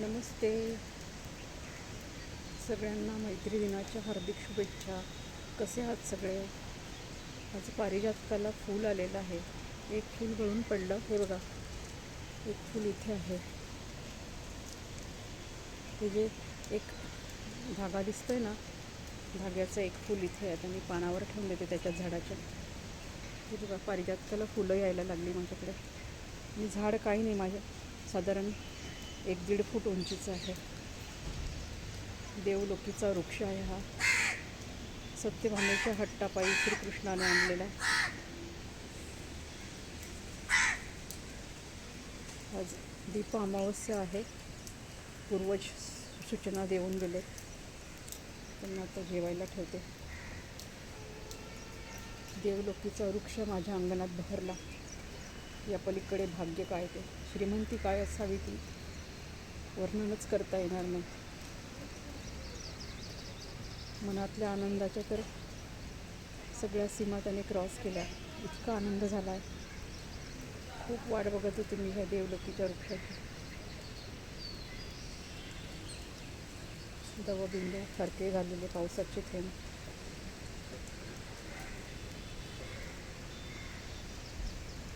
नमस्ते. सगळ्यांना मैत्री दिनाच्या हार्दिक शुभेच्छा. कसे आहात सगळे? आज पारिजातकाला फूल आलेलं आहे. एक फूल गळून पडलं. हे बघा. एक फूल इथे आहे. हे जे एक धागा दिसतोय ना धाग्याचं एक फूल इथे आहे. आता मी पानावर ठेवून देते त्याच्या झाडाच्या. हे बघा पारिजातकाला फुलं यायला लागली माझ्याकडे. मी झाड काही नाही माझ्या. साधारण एक दीड फूट उंचीचं आहे. देवलोकीचा वृक्ष आहे हा. सत्यभामेच्या हट्टापायी श्रीकृष्णाने आणलेला आज दीप अमावस्या आहे. पूर्वज सूचना देऊन गेले. त्यांना आता जेवायला ठेवते. देवलोकीचा वृक्ष माझ्या अंगणात बहरला. या पलीकडे भाग्य काय ते श्रीमंती काय असावी ती? वर्णनच करता येणार नाही. मनातल्या आनंदाच्या तर सगळ्या सीमा त्याने क्रॉस केल्या. इतका आनंद झाला आहे खूप वाट बघत होते मी ह्या देवलोकीच्या वृक्षाची दवबिंदू फरके घाललेले पावसाचे थेंब.